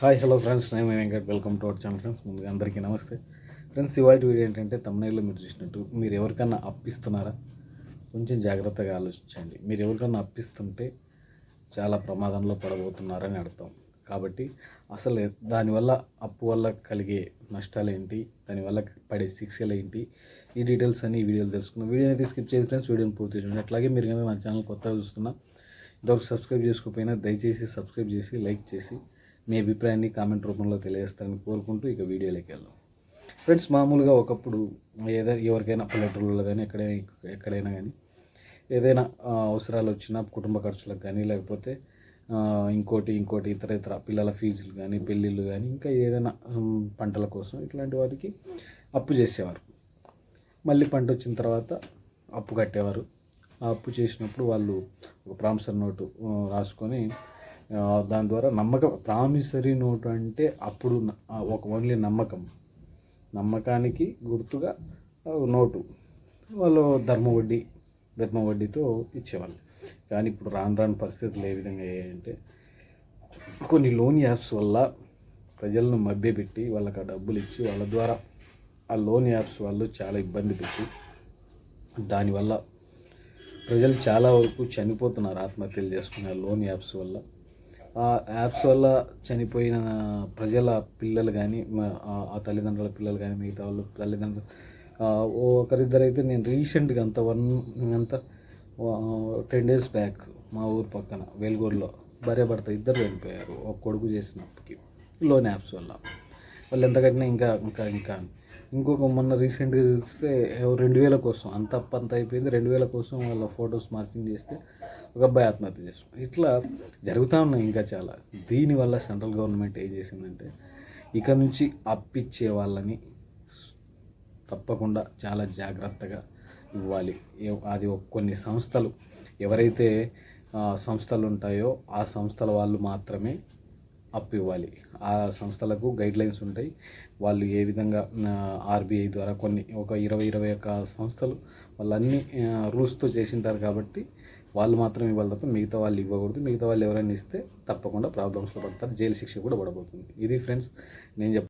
Hi hello friends నేను Venkat. Welcome to our channel friends ముందుగా అందరికీ నమస్తే. ఫ్రెండ్స్ ఇవాళ వీడియో ఏంటంటే తమిళనాడులో మీరు చూసినట్టు మీరు ఎవరికన్నా అప్పిస్తున్నారా? కొంచెం జాగ్రత్తగా ఆలోచించండి. మీరు ఎవరికన్నా అప్పిస్తుంటే చాలా ప్రమాదంలో పడబోతున్నారని అర్థం. కాబట్టి అసలు దానివల్ల అప్పు వల్ల కలిగే నష్టాలు ఏంటి? దానివల్ల పడే శిక్షలు ఏంటి? ఈ డీటెయిల్స్ అన్ని ఈ వీడియోలు తెలుసుకున్నాం వీడియో అయితే స్కిప్ చేసి ఫ్రెండ్స్ వీడియోని పూర్తి చేయండి అట్లాగే మీరు కనుక నా ఛానల్ కొత్తగా చూస్తున్నా ఇంతవరకు సబ్స్క్రైబ్ చేసుకోకపోయినా దయచేసి సబ్స్క్రైబ్ చేసి లైక్ చేసి మీ అభిప్రాయాన్ని కామెంట్ రూపంలో తెలియజేస్తారని కోరుకుంటూ ఇక వీడియోలోకి వెళ్దాం. ఫ్రెండ్స్ మామూలుగా ఒకప్పుడు ఏదో ఎవరికైనా పల్లెటూళ్ళలో కానీ ఎక్కడైనా ఎక్కడైనా కానీ ఏదైనా అవసరాలు వచ్చినా కుటుంబ ఖర్చులకు కానీ లేకపోతే ఇంకోటి ఇంకోటి ఇతర ఇతర పిల్లల ఫీజులు కానీ పెళ్ళిళ్ళు కానీ ఇంకా ఏదైనా పంటల కోసం ఇట్లాంటి వాటికి అప్పు చేసేవారు. మళ్ళీ పంట వచ్చిన తర్వాత అప్పు కట్టేవారు. ఆ అప్పు చేసినప్పుడు వాళ్ళు ఒక ప్రాంసర్ నోటు రాసుకొని దాని ద్వారా నమ్మకం ప్రామిసరీ నోటు అంటే అప్పుడు ఒక ఓన్లీ నమ్మకం. నమ్మకానికి గుర్తుగా నోటు. వాళ్ళు ధర్మ వడ్డీ ధర్మ వడ్డీతో ఇచ్చేవాళ్ళు. కానీ ఇప్పుడు రాను రాని పరిస్థితులు ఏ విధంగా అయ్యాయంటే కొన్ని లోన్ యాప్స్ వల్ల ప్రజలను మభ్యపెట్టి వాళ్ళకి ఆ డబ్బులు ఇచ్చి వాళ్ళ ద్వారా ఆ లోన్ యాప్స్ వాళ్ళు చాలా ఇబ్బంది పెట్టి దానివల్ల ప్రజలు చాలా వరకు చనిపోతున్నారు ఆత్మహత్యలు చేసుకునే లోన్ యాప్స్ వల్ల. ఆ యాప్స్ వల్ల చనిపోయిన ప్రజల పిల్లలు కానీ ఆ తల్లిదండ్రుల పిల్లలు కానీ మిగతా వాళ్ళు తల్లిదండ్రులు ఒకరిద్దరైతే నేను రీసెంట్గా అంత వన్ అంత టెన్ డేస్ బ్యాక్ మా ఊరు పక్కన వెలుగూరులో భార్య భర్త ఇద్దరు వెళ్ళిపోయారు ఒక కొడుకు చేసిన అప్పుకి లోన్ యాప్స్ వల్ల. వాళ్ళు ఎంత కట్టినా ఇంకా ఇంకా ఇంకా. ఇంకొక మొన్న రీసెంట్గా చూస్తే రెండు వేల కోసం అంత అప్పంత అంత అయిపోయింది. రెండు వేల కోసం వాళ్ళ ఫొటోస్ మార్కింగ్ చేస్తే ఒక అబ్బాయి ఆత్మహత్య చేసుకున్నాడు ఇట్లా జరుగుతూ ఉన్నాయి ఇంకా చాలా. దీనివల్ల సెంట్రల్ గవర్నమెంట్ ఏం చేసిందంటే ఇక నుంచి అప్పిచ్చే వాళ్ళని తప్పకుండా చాలా జాగ్రత్తగా ఇవ్వాలి. అది కొన్ని సంస్థలు ఎవరైతే సంస్థలు ఉంటాయో ఆ సంస్థల వాళ్ళు మాత్రమే అప్పు ఇవ్వాలి. ఆ సంస్థలకు గైడ్ లైన్స్ ఉంటాయి. వాళ్ళు ఏ విధంగా ఆర్బీఐ ద్వారా కొన్ని ఒక ఇరవై ఇరవై ఒక్క సంస్థలు వాళ్ళన్నీ రూల్స్తో చేసింటారు కాబట్టి వాళ్ళు మాత్రం ఇవ్వాలి తప్ప మిగతా వాళ్ళు ఇవ్వకూడదు. మిగతా వాళ్ళు ఎవరైనా ఇస్తే తప్పకుండా ప్రాబ్లమ్స్లో పడతారు. జైలు శిక్ష కూడా పడబోతుంది. ఇది ఫ్రెండ్స్ నేను చెప్